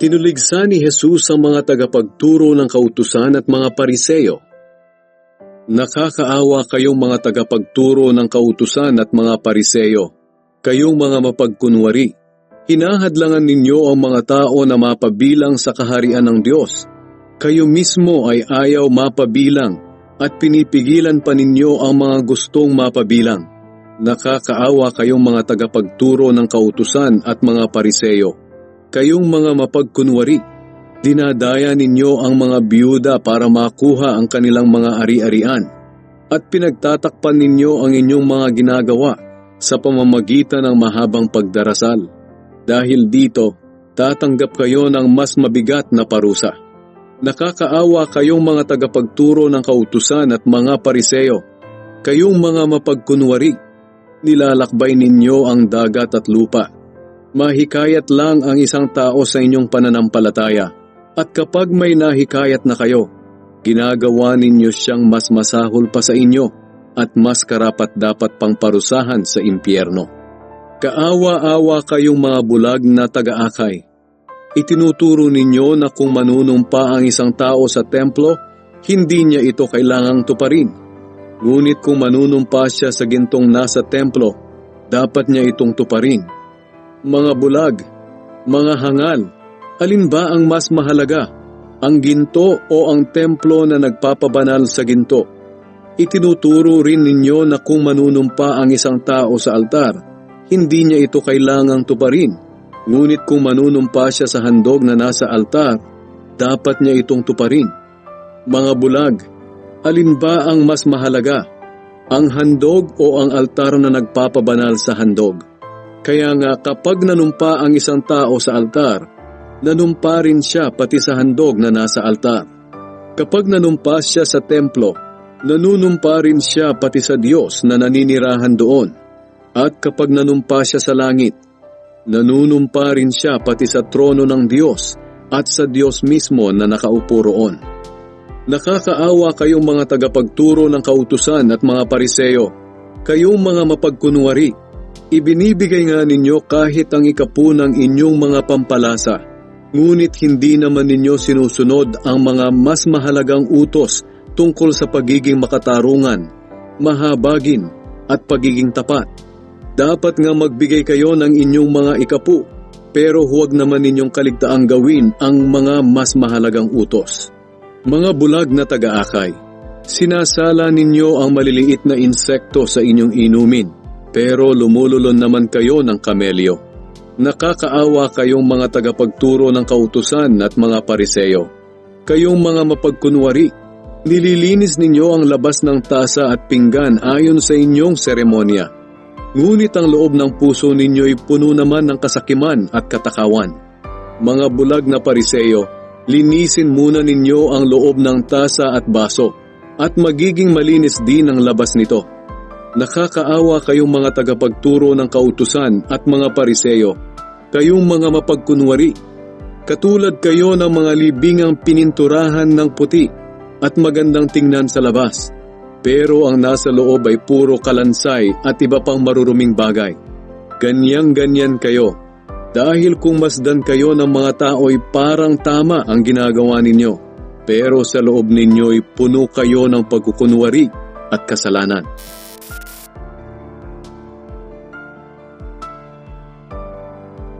Tinuligsa ni Jesus ang mga tagapagturo ng kautusan at mga pariseyo. Nakakaawa kayong mga tagapagturo ng kautusan at mga pariseyo, kayong mga mapagkunwari. Hinahadlangan ninyo ang mga tao na mapabilang sa kaharian ng Diyos. Kayo mismo ay ayaw mapabilang at pinipigilan pa ninyo ang mga gustong mapabilang. Nakakaawa kayong mga tagapagturo ng kautusan at mga pariseyo. Kayong mga mapagkunwari, dinadaya ninyo ang mga biyuda para makuha ang kanilang mga ari-arian at pinagtatakpan ninyo ang inyong mga ginagawa sa pamamagitan ng mahabang pagdarasal. Dahil dito, tatanggap kayo ng mas mabigat na parusa. Nakakaawa kayong mga tagapagturo ng kautusan at mga pariseyo. Kayong mga mapagkunwari, nilalakbay ninyo ang dagat at lupa. Mahikayat lang ang isang tao sa inyong pananampalataya. At kapag may nahikayat na kayo, ginagawa ninyo siyang mas masahol pa sa inyo at mas karapat dapat pang parusahan sa impyerno. Kaawa-awa kayong mga bulag na taga-akay. Itinuturo ninyo na kung manunumpa ang isang tao sa templo, hindi niya ito kailangang tuparin. Ngunit kung manunumpa siya sa gintong nasa templo, dapat niya itong tuparin. Mga bulag, mga hangal, alin ba ang mas mahalaga? Ang ginto o ang templo na nagpapabanal sa ginto? Itinuturo rin ninyo na kung manunumpa ang isang tao sa altar, hindi niya ito kailangang tuparin. Ngunit kung manunumpa siya sa handog na nasa altar, dapat niya itong tuparin. Mga bulag, alin ba ang mas mahalaga? Ang handog o ang altar na nagpapabanal sa handog? Kaya nga kapag nanumpa ang isang tao sa altar, nanumpa rin siya pati sa handog na nasa altar. Kapag nanumpa siya sa templo, nanunumpa rin siya pati sa Diyos na naninirahan doon. At kapag nanumpa siya sa langit, nanunumpa rin siya pati sa trono ng Diyos at sa Diyos mismo na nakaupo roon. Nakakaawa kayong mga tagapagturo ng kautusan at mga pariseyo, kayong mga mapagkunwari. Ibinibigay nga ninyo kahit ang ikapu ng inyong mga pampalasa, ngunit hindi naman ninyo sinusunod ang mga mas mahalagang utos tungkol sa pagiging makatarungan, mahabagin at pagiging tapat. Dapat nga magbigay kayo ng inyong mga ikapu, pero huwag naman ninyong kaligtaang gawin ang mga mas mahalagang utos. Mga bulag na taga-akay, sinasala ninyo ang maliliit na insekto sa inyong inumin, pero lumululon naman kayo ng kamelyo. Nakakaawa kayong mga tagapagturo ng kautusan at mga pariseyo. Kayong mga mapagkunwari, nililinis ninyo ang labas ng tasa at pinggan ayon sa inyong seremonya. Ngunit ang loob ng puso ninyo ay puno naman ng kasakiman at katakawan. Mga bulag na pariseyo, linisin muna ninyo ang loob ng tasa at baso, at magiging malinis din ang labas nito. Nakakaawa kayong mga tagapagturo ng kautusan at mga pariseyo, kayong mga mapagkunwari. Katulad kayo ng mga libingang pininturahan ng puti at magandang tingnan sa labas pero ang nasa loob ay puro kalansay at iba pang maruruming bagay. Ganyang-ganyan kayo. Dahil kung masdan kayo ng mga tao ay parang tama ang ginagawa ninyo. Pero sa loob ninyo ay puno kayo ng pagkukunwari at kasalanan.